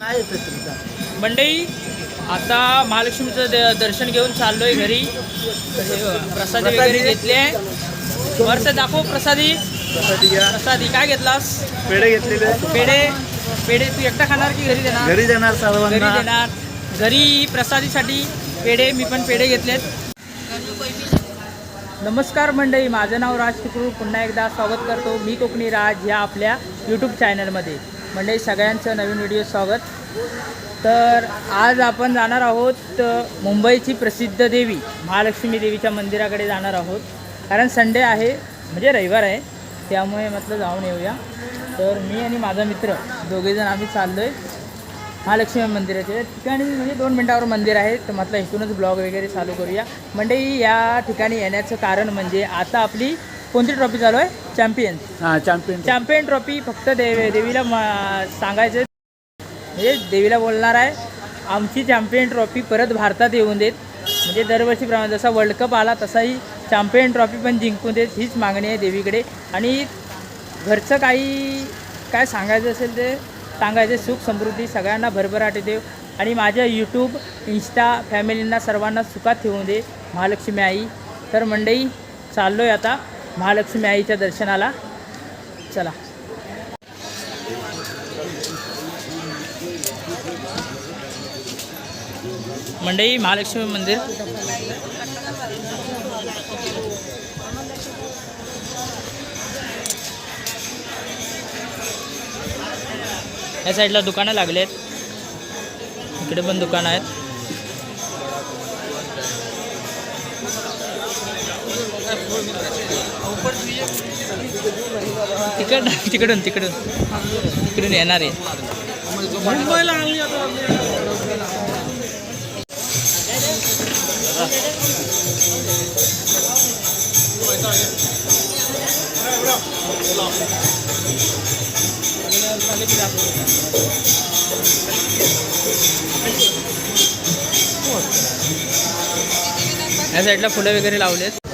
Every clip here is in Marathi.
नाही मंडई आता महालक्ष्मीचं द- दर्शन घेऊन चाललोय घरी. प्रसादी वगैरे घेतले वर्ष दाखव प्रसादी. प्रसादी घ्या प्रसादी काय घेतलास? पेढे घेतलेले. पेढे. पेढे तू एकटा खाणार की घरी देणार? घरी देणार घरी सर्वांना देणार. घरी प्रसादीसाठी पेढे मी पण पेढे घेतलेत. नमस्कार मंडळी माझं नाव राज टिकरू पुन्हा एकदा स्वागत करतो मी कोकणी राज या आपल्या यूट्यूब चॅनलमध्ये मंडळी सगळ्यांचं नवीन व्हिडिओ स्वागत. तर आज आपण जाणार आहोत मुंबईची प्रसिद्ध देवी महालक्ष्मी देवीच्या मंदिराकडे जाणार आहोत. कारण संडे आहे म्हणजे रविवार आहे त्यामुळे म्हटलं जाऊन येऊया. तर मी आणि माझा मित्र दोघेजण आम्ही चाललो आहे महालक्ष्मी मंदिराच्या ठिकाणी म्हणजे दोन मिनटावर मंदिर आहे तर म्हटलं इथूनच ब्लॉग वगैरे चालू करूया. मंडई या ठिकाणी येण्याचं कारण म्हणजे आता आपली कोणती ट्रॉफी चालू आहे? चॅम्पियन हा चॅम्पियन चॅम्पियन ट्रॉफी फक्त देव देवीला म- सांगायचं म्हणजे देवीला बोलणार आहे आमची चॅम्पियन ट्रॉफी परत भारतात येऊन देत. म्हणजे दरवर्षीप्रमाणे जसा वर्ल्ड कप आला तसाही चॅम्पियन ट्रॉफी पण जिंकून देत हीच मागणी आहे देवीकडे. आणि घरचं काही काय सांगायचं असेल ते सांगायचे सुख समृद्धी सगळ्यांना भरभराटी देव. आणि माझ्या यूट्यूब इन्स्टा फॅमिलींना सर्वांना सुखात ठेवून दे महालक्ष्मी आई. तर मंडई चाललो आहे आता. महालक्ष्मी आईच्या दर्शनाला. चला. मंडई महालक्ष्मी मंदिर. या साईडला दुकानं लागले आहेत इकडे पण दुकानं आहेत. तिकड तिकडून तिकडून. तिकडून येणार आहे. मुंबईला या साईडला फुलं वगैरे लावलेत.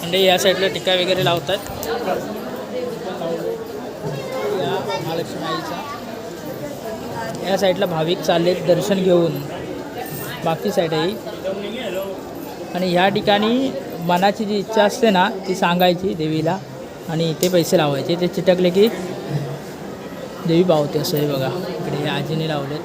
म्हणजे या साईडला टिका वगैरे लावतात. या महालक्ष्मी आईचा या साईडला भाविक चाललेत दर्शन घेऊन. बाकी साईड आहे आणि ह्या ठिकाणी मनाची जी इच्छा असते ना ती सांगायची देवीला आणि इथे पैसे लावायचे. ते चिटकले की देवी पावते असं हे बघा. इकडे आजीने लावलेत.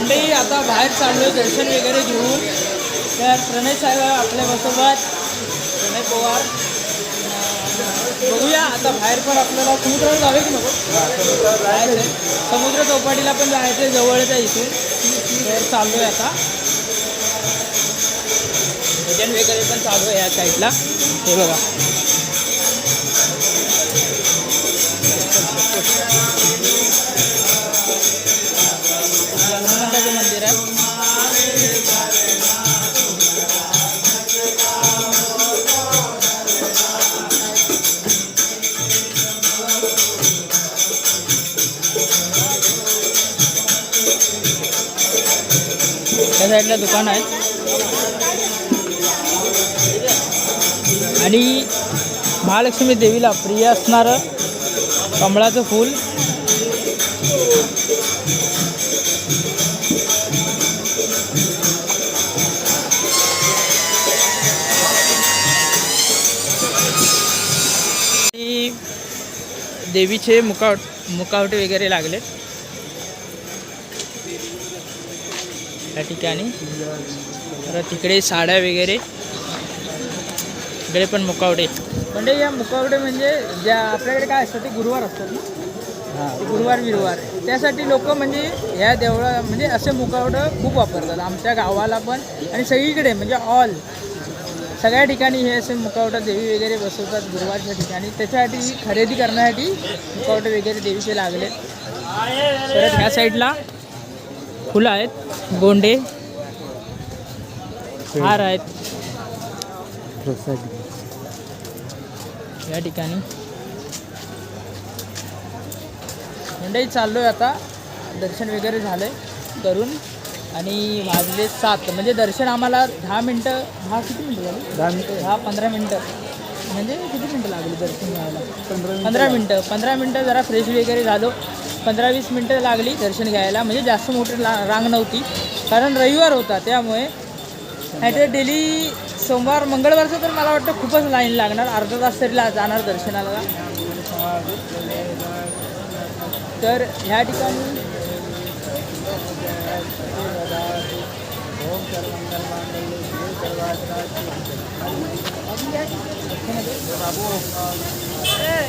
मंडळी आता बाहेर चाललो दर्शन वगैरे घेऊन. तर प्रणय साहेब आपल्यासोबत प्रणय पवार. बघूया आता बाहेर पण आपल्याला समुद्रावर जावे की नको? जायचं आहे. समुद्र चौपाटीला पण जायचं आहे जवळच आहे इथे. तर चाललो आहे आता. भजन वगैरे पण चालू आहे या साईडला हे बघा. त्या साईडला दुकान आहेत आणि महालक्ष्मी देवीला प्रिय असणारं कमळाचं फूल. देवीचे मुकावट मुकावटे वगैरे लागले या ठिकाणी. तर तिकडे साड्या वगैरे. इकडे पण मुकावटे म्हणजे या मुकावटे म्हणजे ज्या आपल्याकडे काय असतं ते गुरुवार असतात ना? हा. गुरुवार बिरुवार त्यासाठी लोक म्हणजे ह्या देवळा म्हणजे असे मुखवटं खूप वापरतात. आमच्या गावाला पण आणि सगळीकडे म्हणजे ऑल सगळ्या ठिकाणी हे असे मुखवटं देवी वगैरे बसवतात गुरुवारच्या ठिकाणी. त्याच्यासाठी खरेदी करण्यासाठी मुखवटे वगैरे देवीचे लागले. परत ह्या साईडला फुलं आहेत गोंडे हार आहेत. या ठिकाणी. मंडई चाललोय आता. दर्शन वगैरे झालंय करून. आणि वाजले सात. म्हणजे दर्शन आम्हाला दहा मिनटं दहा किती मिनटं झाली? दहा मिनिटं. दहा पंधरा मिनटं. म्हणजे किती मिनटं लागली दर्शन घ्यायला? पंधरा पंधरा मिनटं. पंधरा मिनटं जरा फ्रेश वगैरे झालो. पंधरा वीस मिनटं लागली दर्शन घ्यायला. म्हणजे जास्त मोठी ला रांग नव्हती. कारण रविवार होता त्यामुळे नाहीतर डेली सोमवार मंगळवारचं तर मला वाटतं खूपच लाईन लागणार. अर्धा तास तरी ला जाणार दर्शनाला. तर ह्या ठिकाणी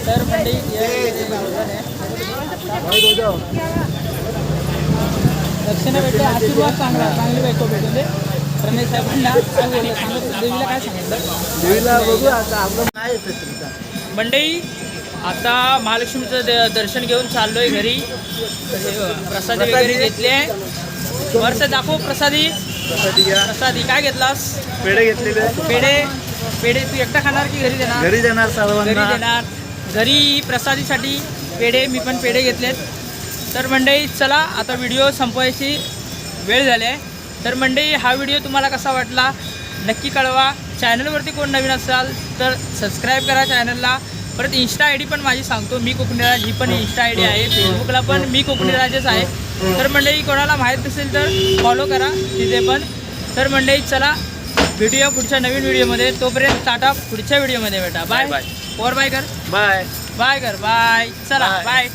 तर मंडळी या ठिकाणी दक्षिणा भेटले आशीर्वाद चांगला चांगली बायको भेटून दे. रमेश साहेबांना काय देवीला काय सांगितलं? देवीला बघू आता आपलं नाही येतं तुमचा? मंडई आता महालक्ष्मीचं द- दर्शन घेऊन चाललोय घरी. हे प्रसादी वगैरे घेतली आहे. वर्ष दाखव प्रसादी. प्रसादी घ्या प्रसादी काय घेतलास? पेढे घेतलेले. पेढे. पेढे तू एकटा खाणार की घरी देणार? घरी देणार घरी सर्वांना देणार. घरी प्रसादीसाठी पेढे मी पण पेढे घेतलेत. तर मंडळी चला आता व्हिडिओ संपवायची वेळ झाली आहे. तर मंडळी हा व्हिडिओ तुम्हाला कसा वाटला? नक्की कळवा. चॅनलवरती कोण नवीन असाल तर सबस्क्राईब करा चॅनलला. परत इन्स्टा आय डी पण माझी सांगतो मी कोकणीराज ही पण इन्स्टा आय डी आहे. फेसबुकला पण मी कोकणीराजच आहे. तर मंडळी कोणाला माहीत नसेल तर फॉलो करा तिथे पण. तर मंडळी चला व्हिडिओ पुढच्या नवीन व्हिडिओमध्ये तोपर्यंत टाटा पुढच्या व्हिडिओमध्ये भेटा. Bye bye. ओवर बाय कर. बाय बाय कर. बाय चला बाय.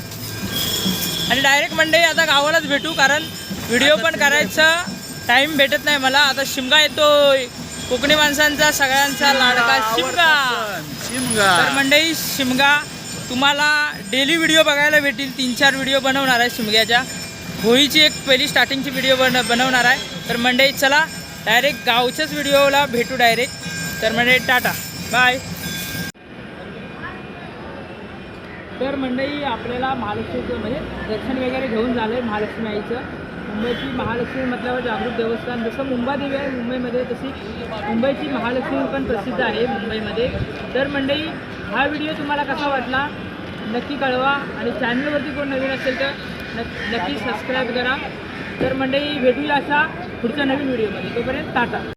आणि डायरेक्ट मंडई आता गावालाच भेटू कारण व्हिडिओ पण करायचा. टाइम भेटत नाही मला. आता शिमगा येतोय. कोकणी माणसांचा सगळ्यांचा लाडका शिमगा. शिमगा. तर मंडई शिमगा तुम्हाला डेली व्हिडिओ बघायला भेटील. तीन चार व्हिडिओ बनवणार आहे शिमग्याच्या. होळीची एक पहिली स्टार्टिंगची व्हिडिओ बन बनवणार आहे. तर मंडई चला डायरेक्ट गावच्याच व्हिडिओला भेटू डायरेक्ट तर मंडई टाटा. बाय तर मंडई आपल्याला महालक्ष्मीचं म्हणजे दर्शन वगैरे घेऊन झालं आहे महालक्ष्मी आईचं. मुंबईची महालक्ष्मी म्हटल्यावर जागृत देवस्थान. जसं मुंबादेवी आहे मुंबईमध्ये तशी मुंबईची महालक्ष्मी पण प्रसिद्ध आहे मुंबईमध्ये. तर मंडई हा व्हिडिओ तुम्हाला कसा वाटला? नक्की कळवा. आणि चॅनलवरती कोण नवीन असेल तर नक्की सबस्क्राईब करा. तर मंडळी भेटूया अशा पुढच्या नवीन व्हिडिओमध्ये तोपर्यंत टाटा.